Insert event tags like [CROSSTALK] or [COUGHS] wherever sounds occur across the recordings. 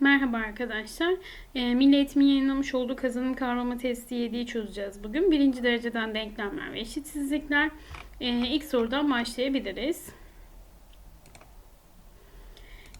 Merhaba arkadaşlar. E, Milli Eğitim'in yayınlamış olduğu kazanım kavrama testi 7'yi çözeceğiz bugün. Birinci dereceden denklemler ve eşitsizlikler. E, ilk sorudan başlayabiliriz.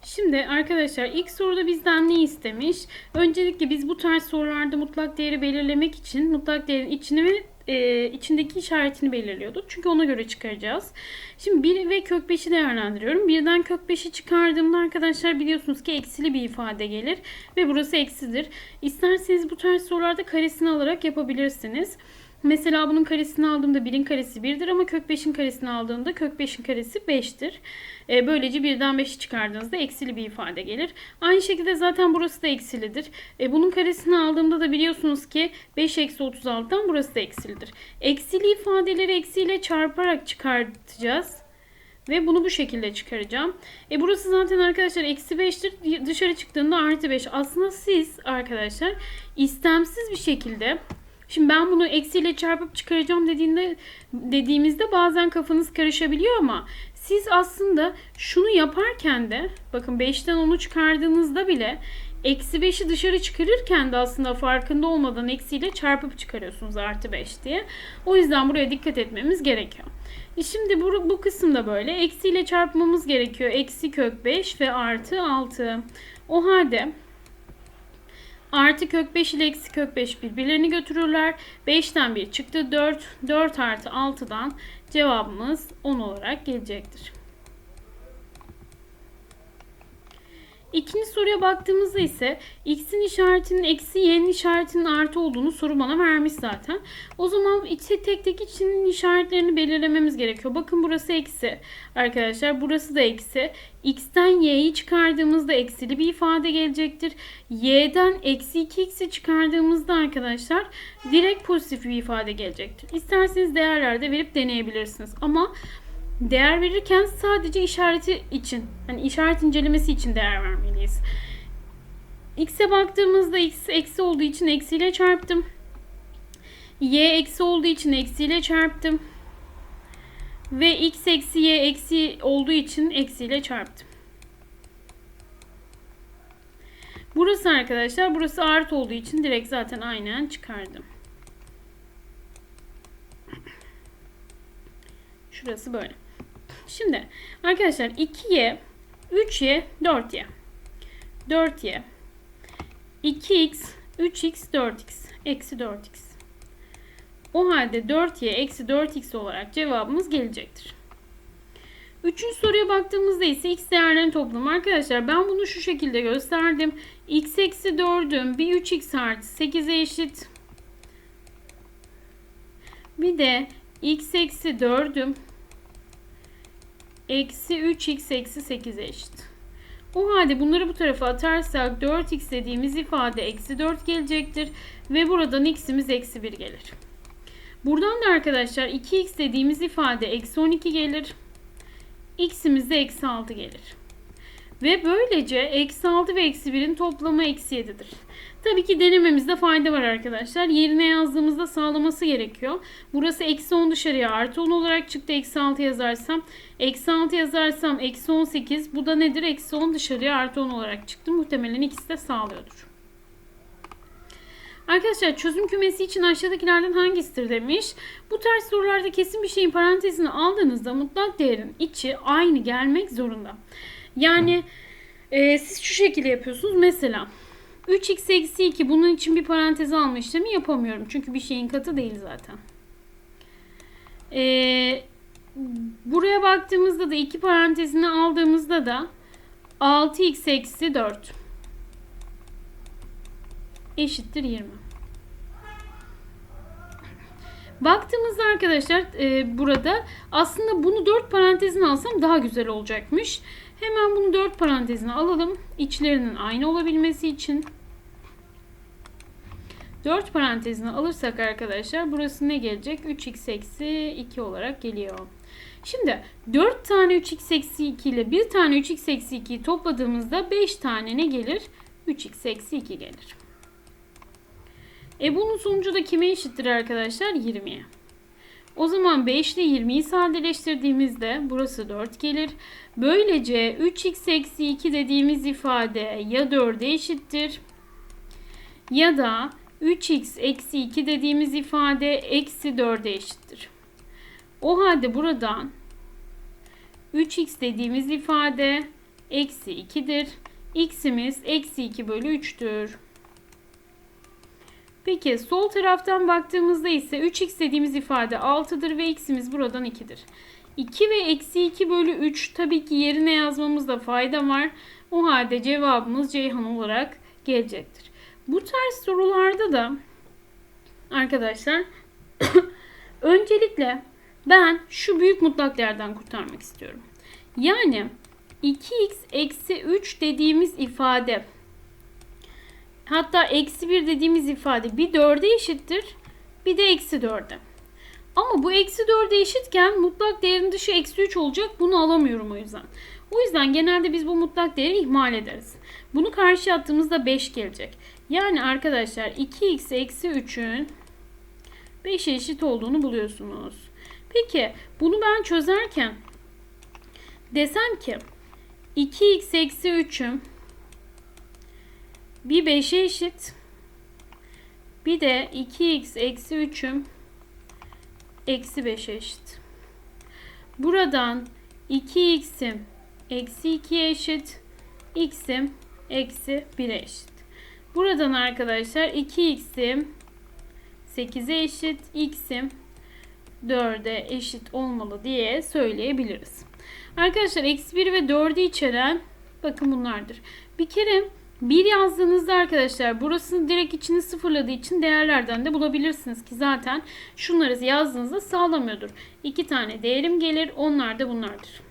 Şimdi arkadaşlar ilk soruda bizden ne istemiş? Öncelikle biz bu tarz sorularda mutlak değeri belirlemek için mutlak değerin içini ve e, içindeki işaretini belirliyorduk. Çünkü ona göre çıkaracağız. Şimdi 1 ve kök 5'i değerlendiriyorum. Birden kök 5'i çıkardığımda arkadaşlar biliyorsunuz ki eksili bir ifade gelir. Ve burası eksidir. İsterseniz bu tarz sorularda karesini alarak yapabilirsiniz. Mesela bunun karesini aldığımda 1'in karesi 1'dir ama kök 5'in karesini aldığımda kök 5'in karesi 5'tir. E, böylece 1'den 5'i çıkardığınızda eksili bir ifade gelir. Aynı şekilde zaten burası da eksilidir. E, bunun karesini aldığımda da biliyorsunuz ki 5 eksi 36'dan burası da eksilidir. Eksili ifadeleri eksiyle çarparak çıkartacağız. Ve bunu bu şekilde çıkaracağım. E burası zaten arkadaşlar eksi 5'tir. Dışarı çıktığında artı 5. Aslında siz arkadaşlar istemsiz bir şekilde Şimdi ben bunu eksiyle çarpıp çıkaracağım dediğinde dediğimizde bazen kafanız karışabiliyor ama siz aslında şunu yaparken de bakın 5'ten 10'u çıkardığınızda bile eksi 5'i dışarı çıkarırken de aslında farkında olmadan eksiyle çarpıp çıkarıyorsunuz artı 5 diye. O yüzden buraya dikkat etmemiz gerekiyor. E şimdi bu, bu kısımda böyle eksiyle çarpmamız gerekiyor. Eksi kök 5 ve artı 6. O halde Artı kök 5 ile eksi kök 5 birbirlerini götürürler. 5'ten 1 çıktı 4. 4 artı 6'dan cevabımız 10 olarak gelecektir. İkinci soruya baktığımızda ise x'in işaretinin eksi y'nin işaretinin artı olduğunu soru bana vermiş zaten. O zaman içi tek tek içinin işaretlerini belirlememiz gerekiyor. Bakın burası eksi arkadaşlar. Burası da eksi. x'ten y'yi çıkardığımızda eksili bir ifade gelecektir. y'den eksi 2x'i çıkardığımızda arkadaşlar direkt pozitif bir ifade gelecektir. İsterseniz değerlerde verip deneyebilirsiniz. Ama değer verirken sadece işareti için, hani işaret incelemesi için değer vermeliyiz. X'e baktığımızda x eksi olduğu için eksiyle çarptım. Y eksi olduğu için eksiyle çarptım. Ve x eksi y eksi olduğu için eksiyle çarptım. Burası arkadaşlar, burası artı olduğu için direkt zaten aynen çıkardım. Şurası böyle. Şimdi arkadaşlar 2y, 3y, 4y. 4y. 2x, 3x, 4x. Eksi 4x. O halde 4y eksi 4x olarak cevabımız gelecektir. Üçüncü soruya baktığımızda ise x değerlerin toplamı. Arkadaşlar ben bunu şu şekilde gösterdim. x eksi 4'üm bir 3x artı 8'e eşit. Bir de x eksi 4'üm eksi 3x eksi 8 eşit. O halde bunları bu tarafa atarsak 4x dediğimiz ifade eksi 4 gelecektir. Ve buradan x'imiz eksi 1 gelir. Buradan da arkadaşlar 2x dediğimiz ifade eksi 12 gelir. x'imiz de eksi 6 gelir. Ve böylece eksi 6 ve eksi 1'in toplamı eksi 7'dir. Tabii ki denememizde fayda var arkadaşlar. Yerine yazdığımızda sağlaması gerekiyor. Burası eksi 10 dışarıya artı 10 olarak çıktı. Eksi 6 yazarsam. Eksi 6 yazarsam eksi 18. Bu da nedir? Eksi 10 dışarıya artı 10 olarak çıktı. Muhtemelen ikisi de sağlıyordur. Arkadaşlar çözüm kümesi için aşağıdakilerden hangisidir demiş. Bu tarz sorularda kesin bir şeyin parantezini aldığınızda mutlak değerin içi aynı gelmek zorunda. Yani e, siz şu şekilde yapıyorsunuz. Mesela 3x eksi 2 bunun için bir parantez alma işlemi yapamıyorum. Çünkü bir şeyin katı değil zaten. Ee, buraya baktığımızda da iki parantezini aldığımızda da 6x eksi 4 eşittir 20. Baktığımızda arkadaşlar e, burada aslında bunu 4 parantezine alsam daha güzel olacakmış. Hemen bunu 4 parantezine alalım. İçlerinin aynı olabilmesi için. 4 parantezine alırsak arkadaşlar burası ne gelecek? 3x eksi 2 olarak geliyor. Şimdi 4 tane 3x eksi 2 ile 1 tane 3x eksi 2'yi topladığımızda 5 tane ne gelir? 3x eksi 2 gelir. E bunun sonucu da kime eşittir arkadaşlar? 20'ye. O zaman 5 ile 20'yi sadeleştirdiğimizde burası 4 gelir. Böylece 3x eksi 2 dediğimiz ifade ya 4'e eşittir ya da 3x eksi 2 dediğimiz ifade eksi 4'e eşittir. O halde buradan 3x dediğimiz ifade eksi 2'dir. x'imiz eksi 2 bölü 3'tür. Peki sol taraftan baktığımızda ise 3x dediğimiz ifade 6'dır ve x'imiz buradan 2'dir. 2 ve eksi 2 bölü 3 tabii ki yerine yazmamızda fayda var. O halde cevabımız Ceyhan olarak gelecektir. Bu tarz sorularda da arkadaşlar [COUGHS] öncelikle ben şu büyük mutlak değerden kurtarmak istiyorum. Yani 2x eksi 3 dediğimiz ifade hatta eksi 1 dediğimiz ifade bir 4'e eşittir bir de eksi 4'e. Ama bu eksi 4'e eşitken mutlak değerin dışı eksi 3 olacak. Bunu alamıyorum o yüzden. O yüzden genelde biz bu mutlak değeri ihmal ederiz. Bunu karşı attığımızda 5 gelecek. Yani arkadaşlar 2x eksi 3'ün 5'e eşit olduğunu buluyorsunuz. Peki bunu ben çözerken desem ki 2x eksi 3'üm bir 5'e eşit bir de 2x eksi 3'üm eksi 5'e eşit. Buradan 2x'im eksi 2'ye eşit. x'im eksi 1'e eşit. Buradan arkadaşlar 2x'im 8'e eşit. x'im 4'e eşit olmalı diye söyleyebiliriz. Arkadaşlar eksi 1 ve 4'ü içeren bakın bunlardır. Bir kere 1 yazdığınızda arkadaşlar burasını direkt içini sıfırladığı için değerlerden de bulabilirsiniz ki zaten şunları yazdığınızda sağlamıyordur. 2 tane değerim gelir onlar da bunlardır.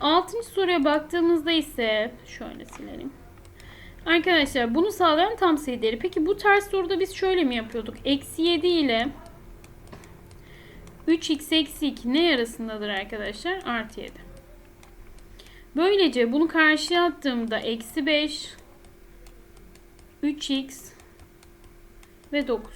Altıncı soruya baktığımızda ise şöyle silelim. Arkadaşlar bunu sağlayan tam sayı değeri. Peki bu ters soruda biz şöyle mi yapıyorduk? Eksi 7 ile 3x eksi 2 ne arasındadır arkadaşlar? Artı 7. Böylece bunu karşıya attığımda eksi 5, 3x ve 9.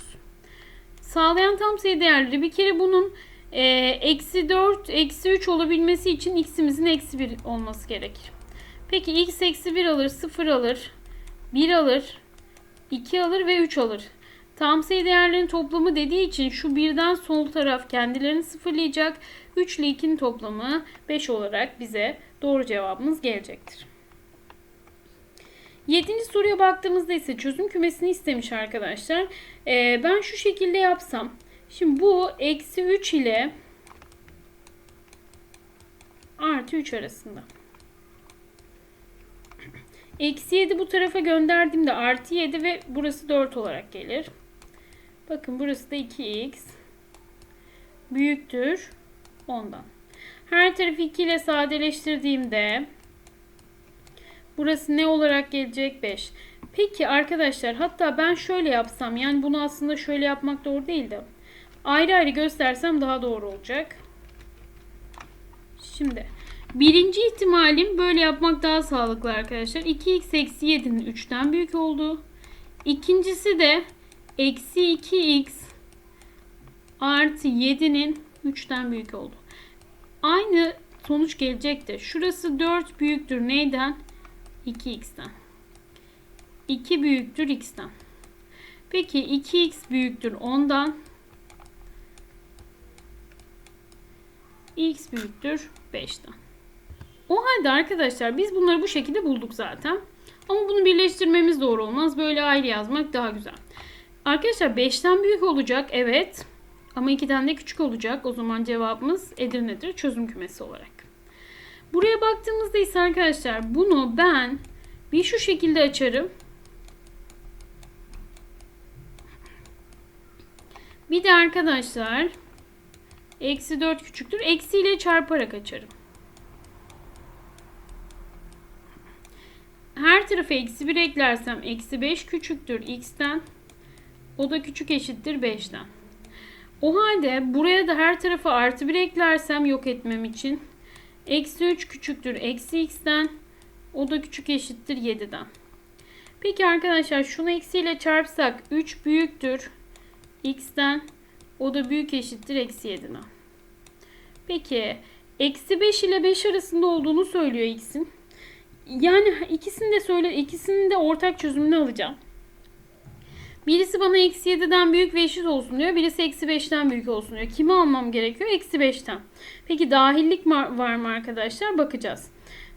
Sağlayan tam sayı değerleri bir kere bunun e, eksi 4, eksi 3 olabilmesi için x'imizin eksi 1 olması gerekir. Peki x eksi 1 alır, 0 alır, 1 alır, 2 alır ve 3 alır. Tam sayı değerlerin toplamı dediği için şu birden sol taraf kendilerini sıfırlayacak. 3 ile 2'nin toplamı 5 olarak bize doğru cevabımız gelecektir. Yedinci soruya baktığımızda ise çözüm kümesini istemiş arkadaşlar. Ee, ben şu şekilde yapsam. Şimdi bu eksi 3 ile artı 3 arasında. Eksi 7 bu tarafa gönderdiğimde artı 7 ve burası 4 olarak gelir. Bakın burası da 2x büyüktür 10'dan. Her tarafı 2 ile sadeleştirdiğimde burası ne olarak gelecek? 5. Peki arkadaşlar hatta ben şöyle yapsam yani bunu aslında şöyle yapmak doğru değil de ayrı ayrı göstersem daha doğru olacak. Şimdi birinci ihtimalim böyle yapmak daha sağlıklı arkadaşlar. 2x eksi 7'nin 3'ten büyük olduğu. İkincisi de eksi 2x artı 7'nin 3'ten büyük oldu. Aynı sonuç gelecektir. Şurası 4 büyüktür neyden? 2x'ten. 2 büyüktür x'ten. Peki 2x büyüktür 10'dan. x büyüktür 5'ten. O halde arkadaşlar biz bunları bu şekilde bulduk zaten. Ama bunu birleştirmemiz doğru olmaz. Böyle ayrı yazmak daha güzel. Arkadaşlar 5'ten büyük olacak. Evet. Ama 2'den de küçük olacak. O zaman cevabımız Edirne'dir çözüm kümesi olarak. Buraya baktığımızda ise arkadaşlar bunu ben bir şu şekilde açarım. Bir de arkadaşlar eksi 4 küçüktür. Eksi ile çarparak açarım. Her tarafa eksi 1 eklersem eksi 5 küçüktür x'ten. O da küçük eşittir 5'ten. O halde buraya da her tarafa artı 1 eklersem yok etmem için. Eksi 3 küçüktür eksi x'ten. O da küçük eşittir 7'den. Peki arkadaşlar şunu eksiyle çarpsak 3 büyüktür. x'ten o da büyük eşittir eksi 7'den. Peki eksi 5 ile 5 arasında olduğunu söylüyor x'in. Yani ikisini de söyle ikisini de ortak çözümünü alacağım. Birisi bana eksi 7'den büyük ve eşit olsun diyor. Birisi eksi 5'ten büyük olsun diyor. Kimi almam gerekiyor? Eksi 5'ten. Peki dahillik var mı arkadaşlar? Bakacağız.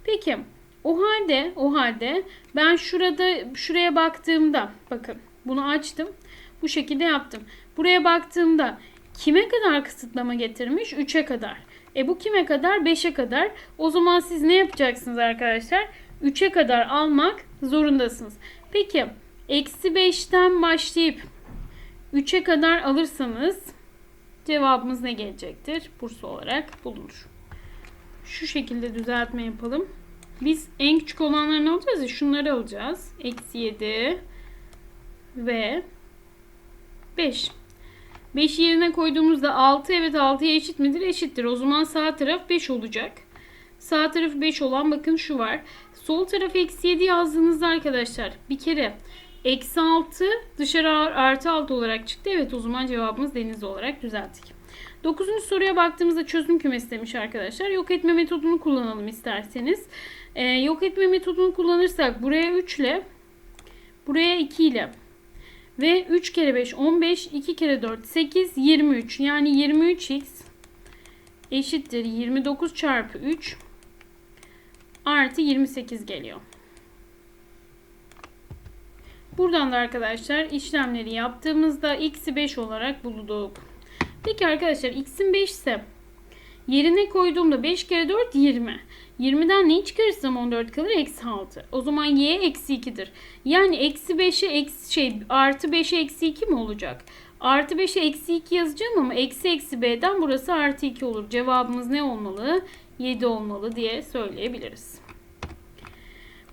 Peki o halde o halde ben şurada şuraya baktığımda bakın bunu açtım. Bu şekilde yaptım. Buraya baktığımda kime kadar kısıtlama getirmiş? 3'e kadar. E bu kime kadar? 5'e kadar. O zaman siz ne yapacaksınız arkadaşlar? 3'e kadar almak zorundasınız. Peki eksi 5'ten başlayıp 3'e kadar alırsanız cevabımız ne gelecektir? Bursa olarak bulunur. Şu şekilde düzeltme yapalım. Biz en küçük olanlarını alacağız ya şunları alacağız. Eksi 7 ve 5. 5'i yerine koyduğumuzda 6 evet 6'ya eşit midir? Eşittir. O zaman sağ taraf 5 olacak. Sağ tarafı 5 olan bakın şu var. Sol tarafı eksi 7 yazdığınızda arkadaşlar bir kere eksi 6 dışarı artı 6 olarak çıktı. Evet o zaman cevabımız deniz olarak düzelttik. Dokuzuncu soruya baktığımızda çözüm kümesi demiş arkadaşlar. Yok etme metodunu kullanalım isterseniz. Ee, yok etme metodunu kullanırsak buraya 3 ile buraya 2 ile ve 3 kere 5 15 2 kere 4 8 23 yani 23x eşittir 29 çarpı 3 artı 28 geliyor. Buradan da arkadaşlar işlemleri yaptığımızda x'i 5 olarak bulduk. Peki arkadaşlar x'in 5 ise yerine koyduğumda 5 kere 4 20. 20'den neyi çıkarırsam 14 kalır? Eksi 6. O zaman y eksi 2'dir. Yani eksi 5'e eksi şey artı 5'e eksi 2 mi olacak? Artı 5'e eksi 2 yazacağım ama eksi eksi b'den burası artı 2 olur. Cevabımız ne olmalı? 7 olmalı diye söyleyebiliriz.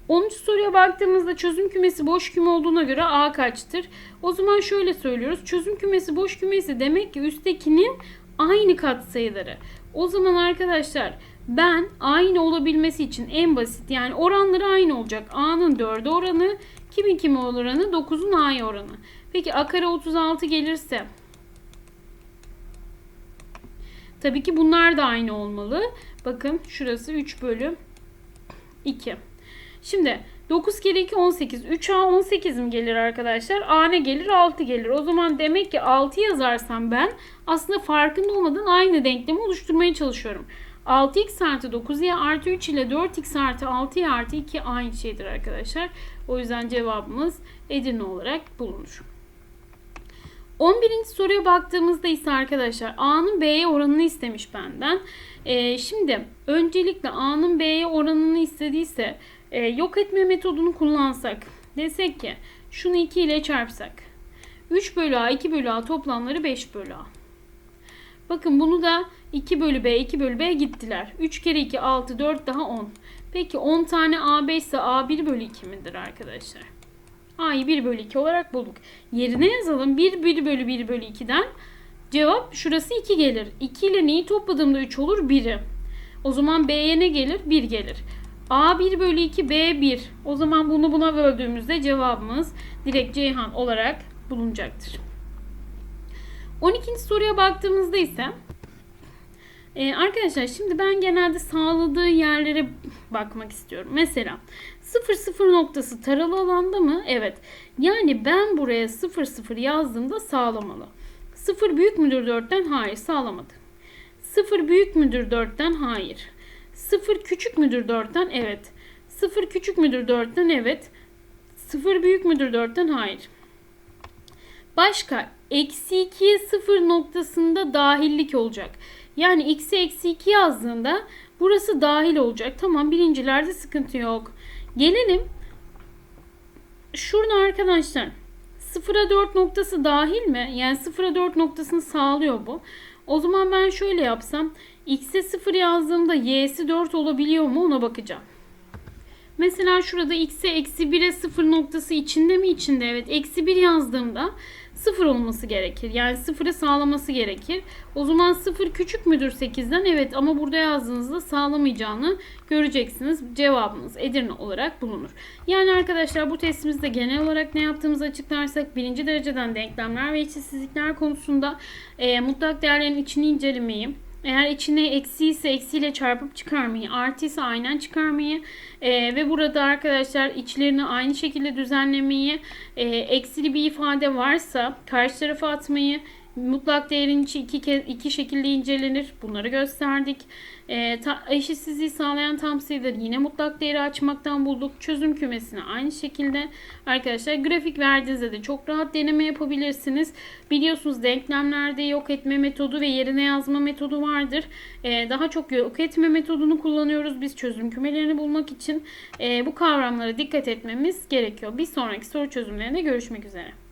10. soruya baktığımızda çözüm kümesi boş küme olduğuna göre A kaçtır? O zaman şöyle söylüyoruz. Çözüm kümesi boş kümesi demek ki üsttekinin aynı katsayıları. O zaman arkadaşlar ben aynı olabilmesi için en basit yani oranları aynı olacak. A'nın 4'e oranı kimin kime oranı 9'un A'ya oranı. Peki A kare 36 gelirse tabii ki bunlar da aynı olmalı. Bakın şurası 3 bölü 2. Şimdi 9 kere 2 18. 3A 18 mi gelir arkadaşlar? A ne gelir? 6 gelir. O zaman demek ki 6 yazarsam ben aslında farkında olmadan aynı denklemi oluşturmaya çalışıyorum. 6x artı 9y artı 3 ile 4x artı 6y artı 2 aynı şeydir arkadaşlar. O yüzden cevabımız Edirne olarak bulunur. 11. soruya baktığımızda ise arkadaşlar A'nın B'ye oranını istemiş benden. Ee, şimdi öncelikle A'nın B'ye oranını istediyse e, yok etme metodunu kullansak desek ki şunu 2 ile çarpsak 3 bölü A 2 bölü A toplamları 5 bölü A. Bakın bunu da 2 bölü B 2 bölü B gittiler. 3 kere 2 6 4 daha 10. Peki 10 tane A5 ise A 1 bölü 2 midir arkadaşlar? A'yı 1 bölü 2 olarak bulduk. Yerine yazalım. 1 1 bölü 1 bölü 2'den cevap şurası 2 gelir. 2 ile neyi topladığımda 3 olur? 1'i. O zaman B'ye ne gelir? 1 gelir. A 1 bölü 2 B 1. O zaman bunu buna böldüğümüzde cevabımız direkt Ceyhan olarak bulunacaktır. 12. soruya baktığımızda ise ee, arkadaşlar şimdi ben genelde sağladığı yerlere bakmak istiyorum. Mesela 0 0 noktası taralı alanda mı? Evet. Yani ben buraya 0 0 yazdığımda sağlamalı. 0 büyük müdür 4'ten? Hayır sağlamadı. 0 büyük müdür 4'ten? Hayır. 0 küçük müdür 4'ten? Evet. 0 küçük müdür 4'ten? Evet. 0 büyük müdür 4'ten? Hayır. Başka eksi 2'ye 0 noktasında dahillik olacak. Yani x'e eksi 2 yazdığında burası dahil olacak. Tamam birincilerde sıkıntı yok. Gelelim şurada arkadaşlar 0'a 4 noktası dahil mi? Yani 0'a 4 noktasını sağlıyor bu. O zaman ben şöyle yapsam x'e 0 yazdığımda y'si 4 olabiliyor mu ona bakacağım. Mesela şurada x'e eksi 1'e 0 noktası içinde mi içinde? Evet eksi 1 yazdığımda sıfır olması gerekir. Yani sıfırı sağlaması gerekir. O zaman sıfır küçük müdür 8'den? Evet ama burada yazdığınızda sağlamayacağını göreceksiniz. Cevabımız Edirne olarak bulunur. Yani arkadaşlar bu testimizde genel olarak ne yaptığımızı açıklarsak birinci dereceden denklemler ve eşitsizlikler konusunda e, mutlak değerlerin içini incelemeyi, eğer içine eksi ise eksiyle çarpıp çıkarmayı, artı ise aynen çıkarmayı e, ve burada arkadaşlar içlerini aynı şekilde düzenlemeyi, e, eksili bir ifade varsa karşı tarafa atmayı, mutlak değerin içi iki, kez, iki şekilde incelenir. Bunları gösterdik. E, ta, eşitsizliği sağlayan tam sayıları yine mutlak değeri açmaktan bulduk. Çözüm kümesini aynı şekilde arkadaşlar grafik verdiğinizde de çok rahat deneme yapabilirsiniz. Biliyorsunuz denklemlerde yok etme metodu ve yerine yazma metodu vardır. E, daha çok yok etme metodunu kullanıyoruz biz çözüm kümelerini bulmak için. E, bu kavramlara dikkat etmemiz gerekiyor. Bir sonraki soru çözümlerinde görüşmek üzere.